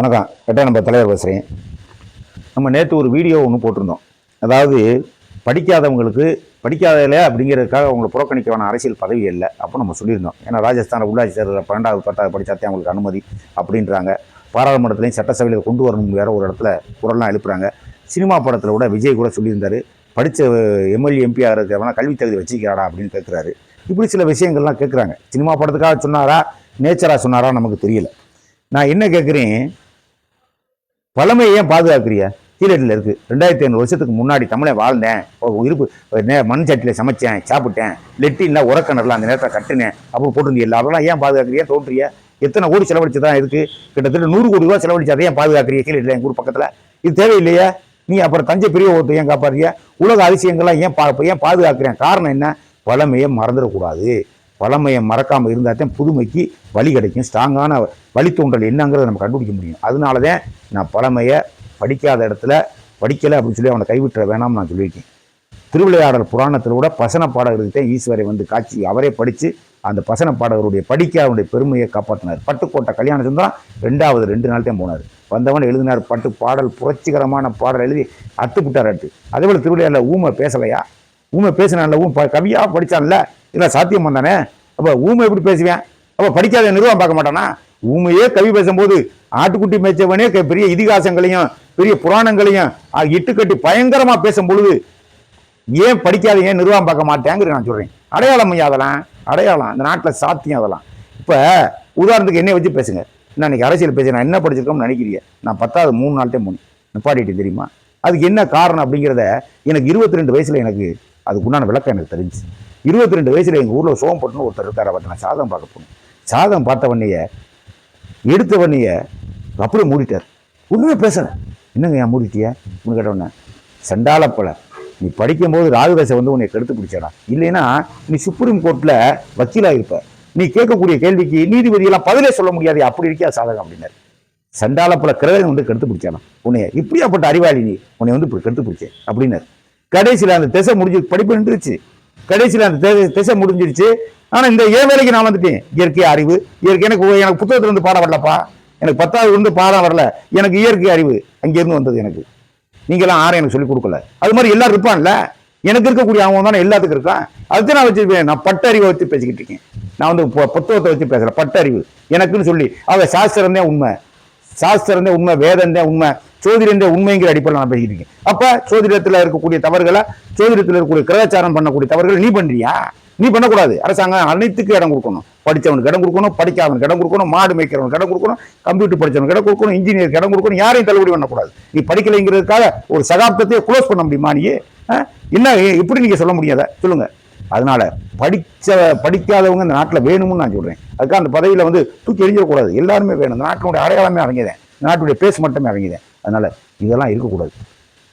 வணக்கம். எட்டாம் நம்பர் தலைவர் பேசுகிறேன் நம்ம நேற்று ஒரு வீடியோ ஒன்று போட்டிருந்தோம். அதாவது படிக்காதவங்களுக்கு படிக்காதல அப்படிங்கிறதுக்காக அவங்களை புறக்கணிக்கவான அரசியல் பதவி இல்லை அப்போ நம்ம சொல்லியிருந்தோம். ஏன்னா ராஜஸ்தான் உள்ளாட்சி தேர்தலில் பன்னெண்டாவது பத்தாவது படித்தாத்தே அவங்களுக்கு அனுமதி அப்படின்றாங்க. பாராளுமன்றத்திலையும் சட்டசபையில் கொண்டு வரணும் வேறு ஒரு இடத்துல குரல்லாம் எழுப்புறாங்க. சினிமா படத்தில் கூட விஜய் கூட சொல்லியிருந்தாரு. படித்த எம்எல்ஏ எம்பி ஆகிறதுக்கு கல்வி தகுதி வச்சுக்கிறாடா அப்படின்னு கேட்குறாரு இப்படி சில விஷயங்கள்லாம் கேட்குறாங்க சினிமா படத்துக்காக சொன்னாரா? நேச்சராக சொன்னாரா நமக்கு தெரியல. நான் என்ன கேட்குறேன் பழமையை ஏன் பாதுகாக்கிறிய? கீழட்டில் இருக்குது ரெண்டாயிரத்தி ஐநூறு வருஷத்துக்கு முன்னாடி தமிழை வாழ்ந்தேன். இருப்பு நே- மண் சட்டியில் சமைச்சேன் சாப்பிட்டேன். லெட்டின்ல உரக்கிணறுல அந்த நேரத்தில் கட்டினேன். அப்போ போட்டிருந்தீங்க அதெல்லாம் ஏன் பாதுகாக்கிறியா? தோன்றிய? எத்தனை கோடி செலவழிச்சு தான் இருக்குது கிட்டத்தட்ட நூறு கோடி ரூபா செலவழிச்சு அதை ஏன் பாதுகாக்கிறிய? கீழடியில் எங்கள் ஊர் பக்கத்தில்? இது தேவையில்லையா. நீ அப்புறம் தஞ்சை பெரிய ஓட்டு ஏன் காப்பாடுறிய உலக அதிசயங்கள்லாம் ஏன் பா ஏன் பாதுகாக்கிறேன்? காரணம் என்ன? பழமையை மறந்துடக்கூடாது. பழமையை மறக்காமல் இருந்தால் தான் புதுமைக்கு வழி கிடைக்கும். ஸ்ட்ராங்கான வழித்தோன்றல் என்னங்கிறத நம்ம கண்டுபிடிக்க முடியும். அதனால தான் நான் பழமையை படிக்காத இடத்துல படிக்கலை அப்படின்னு சொல்லி அவனை கைவிட்டுற வேணாம்னு நான் சொல்லியிருக்கேன். திருவிளையாடல் புராணத்தில் கூட பசன பாடகருக்கு தான் ஈஸ்வரை வந்து காட்சி அவரே படித்து அந்த பசன பாடகருடைய படிக்க அவருடைய பெருமையை காப்பாற்றினார் பட்டுக்கோட்டை கல்யாண சுந்தரம் ரெண்டாவது ரெண்டு நாள் தான் போனார். வந்தவன் எழுதினார் பட்டு பாடல் புரட்சிகரமான பாடல் எழுதி அத்துப்பிட்டார் அட்டு. அதே போல் திருவிளையாடல ஊமை பேசலையா? ஊமை பேசினான்ல ஊ ப கவியாக படித்தான்ல இதெல்லாம் சாத்தியம் வந்தானே அப்போ ஊமை எப்படி பேசுவேன்? அப்போ படிக்காத நிறுவனம் பார்க்க மாட்டானா? ஊமையே கவி பேசும்போது ஆட்டுக்குட்டி மேய்ச்சவனே பெரிய இதிகாசங்களையும் பெரிய புராணங்களையும் இட்டுக்கட்டி பயங்கரமா பேசும் பொழுது ஏன் படிக்காத ஏன் நிர்வாகம் பார்க்க மாட்டேங்கிற நான் சொல்றேன். அடையாளம் ஐயா அதெல்லாம் அடையாளம். இந்த நாட்டில் சாத்தியம் அதெல்லாம். இப்போ உதாரணத்துக்கு என்னை வச்சு பேசுங்க. நான் இன்னைக்கு அரசியல் பேச நான் என்ன படிச்சிருக்கோம்னு நினைக்கிறீங்க? நான் பத்தாவது மூணு நாள்கிட்டே மூணு. நிப்பாட்டிட்டு தெரியுமா? அதுக்கு என்ன காரணம் அப்படிங்கிறத எனக்கு இருபத்தி ரெண்டு வயசுல எனக்கு அதுக்குண்டான விளக்கம் எனக்கு தெரிஞ்சு இருபத்தி ரெண்டு வயசுல எங்கள் ஊரில் சோம்பட்டுன்னு ஒருத்தர் இருக்கார். அவர்கிட்ட நான் சாதம் பார்க்க போனேன். சாதம் பார்த்த வண்ணிய எடுத்த வண்ணிய அப்படியே மூடிட்டார். ஒன்றுமே பேசுகிறேன் என்னங்க ஏன் மூடிட்டிய? அப்படின்னு கேட்டவுடனே சண்டாலப்பழ நீ படிக்கும்போது ராகுதாசை வந்து உன்னை கெடுத்து பிடிச்சாடா? இல்லைன்னா நீ சுப்ரீம் கோர்ட்டில் வக்கீலாக இருப்ப நீ கேட்கக்கூடிய கேள்விக்கு நீதிபதியெல்லாம் பதிலே சொல்ல முடியாது. அப்படி இருக்கியா சாதகம்? அப்படின்னாரு. சண்டாலப்பழ கிரகம் வந்து கெடுத்து பிடிச்சானா? உன்னைய இப்படியாப்பட்ட அறிவாளி நீ? உன்னை வந்து இப்படி கெடுத்து பிடிச்சேன் அப்படின்னாரு. கடைசியில் அந்த திசை முடிஞ்சு படிப்பு நின்றுச்சு. கடைசியில் அந்த திசை- திசை முடிஞ்சிருச்சு ஆனால் இந்த ஏன் வேலைக்கு நான் வந்துட்டேன்? இயற்கை அறிவு. இயற்கை எனக்கு எனக்கு புத்தகத்துலேருந்து பாடம் வரலப்பா. எனக்கு பத்தாவது இருந்து பாடம் வரல. எனக்கு இயற்கை அறிவு அங்கேருந்து வந்தது எனக்கு. நீங்களாம் யாரும் எனக்கு சொல்லிக் கொடுக்கல. அது மாதிரி எல்லாரும் இருப்பான்ல எனக்கு இருக்கக்கூடிய அவன் தானே எல்லாத்துக்கும் இருக்கான். அதுக்கு நான் வச்சுருப்பேன் நான் பட்டறிவை வச்சு பேசிக்கிட்டு இருக்கேன். நான் வந்து புத்தகத்தை வச்சு பேசுகிறேன் பட்டறிவு. எனக்குன்னு சொல்லி அவள் சாஸ்திரம் தான் உண்மை. சாஸ்திரம் தான் உண்மை வேதம் தான் உண்மை. சோதிடம் உண்மைங்கிற அடிப்படையில் நான் பேசிக்கிட்டு இருக்கேன். அப்போ சோதிடத்தில் இருக்கக்கூடிய தவறுகளை சோதிடத்தில் இருக்கக்கூடிய கிரகச்சாரம் பண்ணக்கூடிய தவறுகளை நீ பண்ணுறியா நீ பண்ணக்கூடாது. அரசாங்கம் அனைத்துக்கும் இடம் கொடுக்கணும். படித்தவனுக்கு இடம் கொடுக்கணும் படிக்காதவனுக்கு இடம் கொடுக்கணும் மாடு மேய்க்கிறவனுக்கு இடம் கொடுக்கணும் கம்ப்யூட்டர் படித்தவனுக்கு இடம் கொடுக்கணும் இன்ஜினியருக்கு இடம் கொடுக்கணும் யாரையும் தள்ளுபடி பண்ணக்கூடாது. நீ படிக்கலைங்கிறதுக்காக ஒரு சகாப்தத்தையே க்ளோஸ் பண்ண முடியுமா நீ? என்ன எப்படி நீங்கள் சொல்ல முடியாத? சொல்லுங்க. அதனால் படித்த படிக்காதவங்க இந்த நாட்டில் வேணும்னு நான் சொல்கிறேன் அதுக்காக அந்த பதவியில் வந்து தூக்கி எறிஞ்சிடக்கூடாது. எல்லாருமே வேணும். இந்த நாட்டினுடைய அடையாளமே அவங்கதான் நாட்டுடைய பேஸ் மட்டுமே அவங்கதான் அதனால் இதெல்லாம் இருக்கக்கூடாது.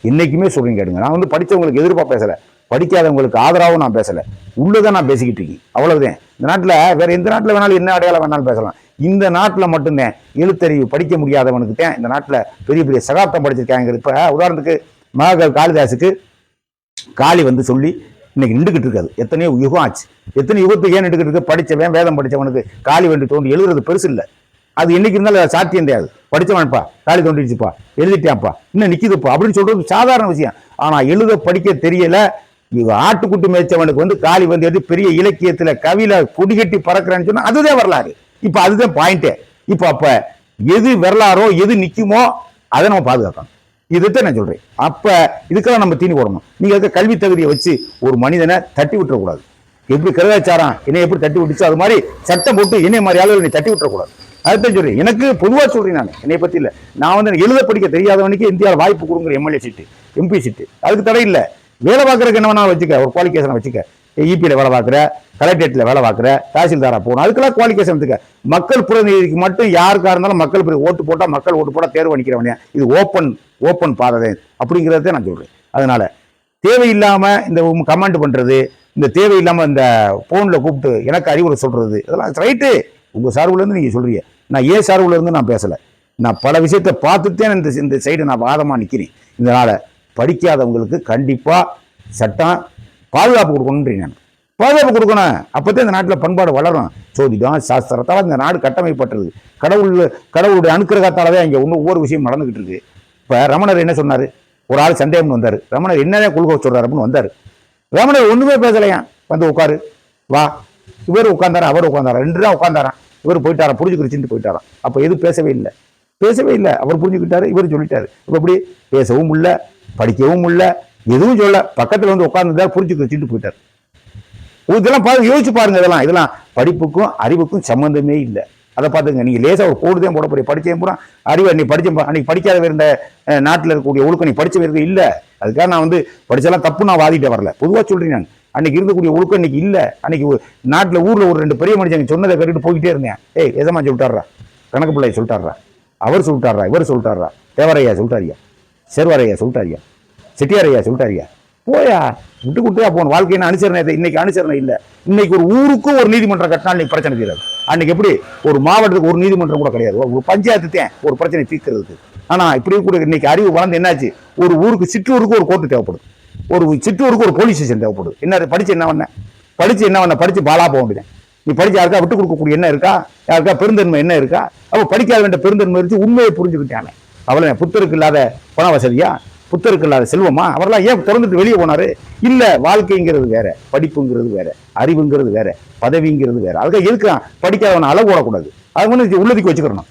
என்றைக்குமே சொல்கிறீங்க கேடுங்க நான் வந்து படிச்சவங்களுக்கு எதிர்ப்பாக பேசலை. படிக்காதவங்களுக்கு ஆதரவாகவும் நான் பேசலை. உள்ளதான் நான் பேசிக்கிட்டு இருக்கேன். அவ்வளவுதான். இந்த நாட்டில் வேறு எந்த நாட்டில் வேணாலும் என்ன அடையாளம் வேணாலும் பேசலாம். இந்த நாட்டில் மட்டும்தான் எழுத்தறிவு படிக்க முடியாதவனுக்கு தான் இந்த நாட்டில் பெரிய பெரிய சகாப்தம் படிச்சிருக்காங்க. இப்போ உதாரணத்துக்கு மகாகவி காளிதாசுக்கு காளி வந்து சொல்லி இன்னைக்கு நின்றுக்கிட்டு இருக்காது. எத்தனையோ யுகம் ஆச்சு. எத்தனை யுகத்துக்கு ஏன் நின்றுக்கிட்டு இருக்கு? படிச்சவன் வேதம் படித்தவனுக்கு காளி வந்து தோண்டி எழுதுறது பெருசு இல்லை. அது என்னைக்கு இருந்தாலும் சாத்தியம் கிடையாது படிச்சவன்ப்பா காலி தோண்டிடுச்சுப்பா எழுதிட்டான்ப்பா இன்னும் நிற்கிதுப்பா அப்படின்னு சொல்றது சாதாரண விஷயம். ஆனால் எழுத படிக்க தெரியல. இது ஆட்டுக்குட்டி மேய்ச்சவனுக்கு வந்து காளி வந்து எது பெரிய இலக்கியத்தில் கவியில குடிகட்டி பறக்குறேன்னு சொன்னால் அதுதான் வரலாறு. இப்போ அதுதான் பாயிண்ட்டே இப்போ அப்போ எது வரலாறோ எது நிற்குமோ அதை நம்ம பாதுகாக்கணும். இதுதான் நான் சொல்கிறேன் அப்போ இதுக்கெல்லாம் நம்ம தீனி போடணும். நீங்க இருக்க கல்வி தகுதியை வச்சு ஒரு மனிதனை தட்டி விட்டுறக்கூடாது. எப்படி கருதாச்சாரம் என்னை எப்படி தட்டி விட்டுச்சோ அது மாதிரி சட்டம் போட்டு என்னை மாதிரி ஆளுகளை தட்டி விட்டுறக்கூடாது. அதுதான் சொல்றேன். எனக்கு பொதுவாக சொல்றேன் நான். என்னை பத்தி இல்லை. நான் வந்து எனக்கு எழுத படிக்க தெரியாதவனுக்கு இந்தியாவில் வாய்ப்பு கொடுங்குற எம்எல்ஏ சீட்டு எம்பி சீட்டு. அதுக்கு தடை இல்லை. வேலை பார்க்கறதுக்கு என்ன வேணா வச்சுக்க. ஒரு குவாலிஃபிகேஷன் வச்சுக்க. இபியில் வேலை பார்க்குற கலெக்டரேட்டில் வேலை பார்க்குற தாசில்தாரா போகணும். அதுக்கெல்லாம் குவாலிஃபிகேஷன் எடுத்துக்க. மக்கள் பிரதிநிதிக்கு மட்டும் யாருக்காக இருந்தாலும் மக்கள் ஓட்டு போட்டால் மக்கள் ஓட்டு போட்டால் தேர்வு அணிக்கிறவனே. இது ஓப்பன் ஓப்பன் பாதை அப்படிங்கிறத நான் சொல்கிறேன் அதனால் தேவையில்லாமல் இந்த கமெண்ட் பண்ணுறது இந்த தேவையில்லாமல் இந்த ஃபோனில் கூப்பிட்டு எனக்கு அறிவுரை சொல்கிறது இதெல்லாம் ரைட்டு உங்கள் சார்பிலேருந்து இருந்து சொல்கிறீங்க நான் ஏன் சார்புல இருந்து நான் பேசலை. நான் பல விஷயத்தை பார்த்துட்டே இந்த இந்த சைடு நான் வாதமாக நிற்கிறேன் இதனால் படிக்காதவங்களுக்கு கண்டிப்பாக சட்டம் பாதுகாப்பு கொடுக்கணுன்றீங்க நான். பாதுகாப்பு கொடுக்கணும். அப்பதான் இந்த நாட்டில் பண்பாடு வளரும். சோதிடம் சாஸ்திரத்தால் இந்த நாடு கட்டமைப்பட்டது. கடவுள் கடவுளுடைய அனுக்கிரகத்தாலவே இங்கே ஒன்று ஒவ்வொரு விஷயம் நடந்துக்கிட்டு இருக்கு. இப்போ ரமணர் என்ன சொன்னார்? ஒரு ஆள் சந்தேகம்னு வந்தார். ரமணர் என்னதான் கொள்கை சொல்கிறார் அப்படின்னு வந்தார். ரமணர் ஒன்றுமே பேசலையா? வந்து உட்காரு. வா. இவர் உட்காந்தாரா அவர் உட்காந்தாரா ரெண்டு தான் உட்காந்தாரான் இவர் போயிட்டாராம் புரிஞ்சுக்கிடுச்சுட்டு போயிட்டாராம் அப்போ எதுவும் பேசவே இல்லை. பேசவே இல்லை. அவர் புரிஞ்சுக்கிட்டாரு இவர் சொல்லிட்டாரு. இப்போ எப்படி? பேசவும் இல்லை படிக்கவும் இல்லை எதுவும் சொல்ல பக்கத்தில் வந்து உட்காந்துருந்தா புரிஞ்சுக்கிடுச்சுட்டு போயிட்டார். இதெல்லாம் பாருங்க யோசிச்சு பாருங்க இதெல்லாம். இதெல்லாம் படிப்புக்கும் அறிவுக்கும் சம்மந்தமே இல்லை. அதை பார்த்துங்க நீங்கள் லேசாக ஒரு கோடு தான் போட படிச்சேன் பூரா அறிவு நீ படித்த அன்னைக்கு படிக்காத இருந்த நாட்டில் இருக்கக்கூடிய ஒழுக்கம் நீ படித்த இருக்க இல்லை. அதுக்காக நான் வந்து படிச்செல்லாம் தப்பு நான் வாதிட்டே வரல. பொதுவாக சொல்கிறேன் நான். அன்னைக்கு இருக்கக்கூடிய ஒழுக்கம் இன்னைக்கு இல்லை. அன்னைக்கு நாட்டில் ஊரில் ஒரு ரெண்டு பெரிய மனுஷங்க சொன்னதை கட்டிட்டு போய்கிட்டே இருந்தேன். ஏய் எதமா சொல்லிட்டாரா கணக்கு பிள்ளை சொல்லிட்டாரா அவர் சொல்லிட்டாரா இவர் சொல்லிட்டாரா தேவரையா சொல்லிட்டாரியா? சேர்வாரையா சொல்லிட்டாரியா? செட்டியாரையா சொல்லிட்டாரியா? போயா. விட்டு கொடுத்தா போன வாழ்க்கையின் அனுசரணை இன்னைக்கு அனுசரணை இல்லை. இன்னைக்கு ஒரு ஊருக்கும் ஒரு நீதிமன்றம் கட்டினா இன்னைக்கு பிரச்சனை தீராது. அன்னைக்கு எப்படி? ஒரு மாவட்டத்துக்கு ஒரு நீதிமன்றம் கூட கிடையாது. ஒரு பஞ்சாயத்துத்தேன் ஒரு பிரச்சனை தீர்க்கிறதுக்கு. ஆனால் இப்படி கூட இன்னைக்கு அறிவு வளர்ந்து என்னாச்சு? ஒரு ஊருக்கு சிற்றூருக்கு ஒரு கோர்ட்டு தேவைப்படும் ஒரு சிற்றூருக்கு ஒரு போலீஸ் ஸ்டேஷன் தேவைப்படுது. என்ன படிச்சு என்ன பண்ண? படிச்சு என்ன பண்ண? படிச்சு பாலா போக முடியும் நீ படிச்சு யாருக்கா விட்டு கொடுக்கக்கூடிய என்ன இருக்கா? யாருக்கா பெருந்தன்மை என்ன இருக்கா? அப்போ படிக்காத வேண்டிய பெருந்தன்மை இருந்து உண்மையை புரிஞ்சுக்கிட்டானே. அவளை புத்தருக்கு இல்லாத பண வசதியா? புத்தருக்கு இல்லாத செல்வமா? அவரெல்லாம் ஏன் திறந்துட்டு வெளியே போனாரு? இல்ல வாழ்க்கைங்கிறது வேற படிப்புங்கிறது வேற அறிவுங்கிறது வேற பதவிங்கிறது வேற. அதுக்காக எதுக்கு படிக்காதவனை அளவு ஓடக்கூடாது அது வந்து உள்ளதுக்கு வச்சுக்கிறணும்